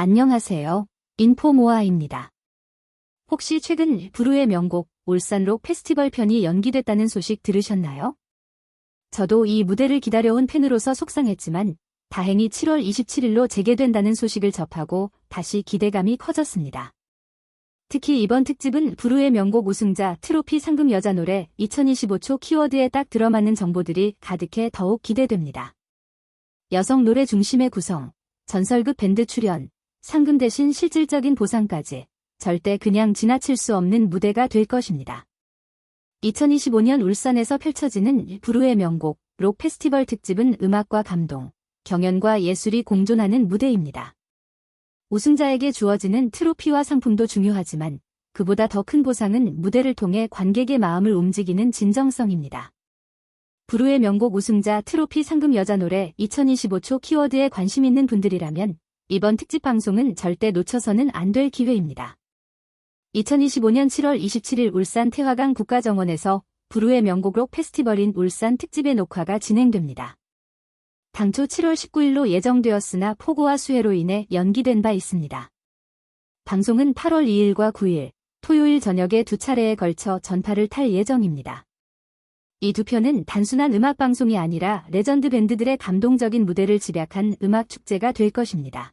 안녕하세요. 인포모아입니다. 혹시 최근 브루의 명곡 울산록 페스티벌 편이 연기됐다는 소식 들으셨나요? 저도 이 무대를 기다려온 팬으로서 속상했지만 다행히 7월 27일로 재개된다는 소식을 접하고 다시 기대감이 커졌습니다. 특히 이번 특집은 브루의 명곡 우승자 트로피 상금 여자 노래 2025초 키워드에 딱 들어맞는 정보들이 가득해 더욱 기대됩니다. 여성 노래 중심의 구성, 전설급 밴드 출연, 상금 대신 실질적인 보상까지 절대 그냥 지나칠 수 없는 무대가 될 것입니다. 2025년 울산에서 펼쳐지는 브루의 명곡 록 페스티벌 특집은 음악과 감동, 경연과 예술이 공존하는 무대입니다. 우승자에게 주어지는 트로피와 상품도 중요하지만 그보다 더 큰 보상은 무대를 통해 관객의 마음을 움직이는 진정성입니다. 브루의 명곡 우승자 트로피 상금 여자 노래 2025초 키워드에 관심 있는 분들이라면 이번 특집 방송은 절대 놓쳐서는 안 될 기회입니다. 2025년 7월 27일 울산 태화강 국가정원에서 브루의 명곡록 페스티벌인 울산 특집의 녹화가 진행됩니다. 당초 7월 19일로 예정되었으나 폭우와 수해로 인해 연기된 바 있습니다. 방송은 8월 2일과 9일, 토요일 저녁에 두 차례에 걸쳐 전파를 탈 예정입니다. 이 두 편은 단순한 음악 방송이 아니라 레전드 밴드들의 감동적인 무대를 집약한 음악 축제가 될 것입니다.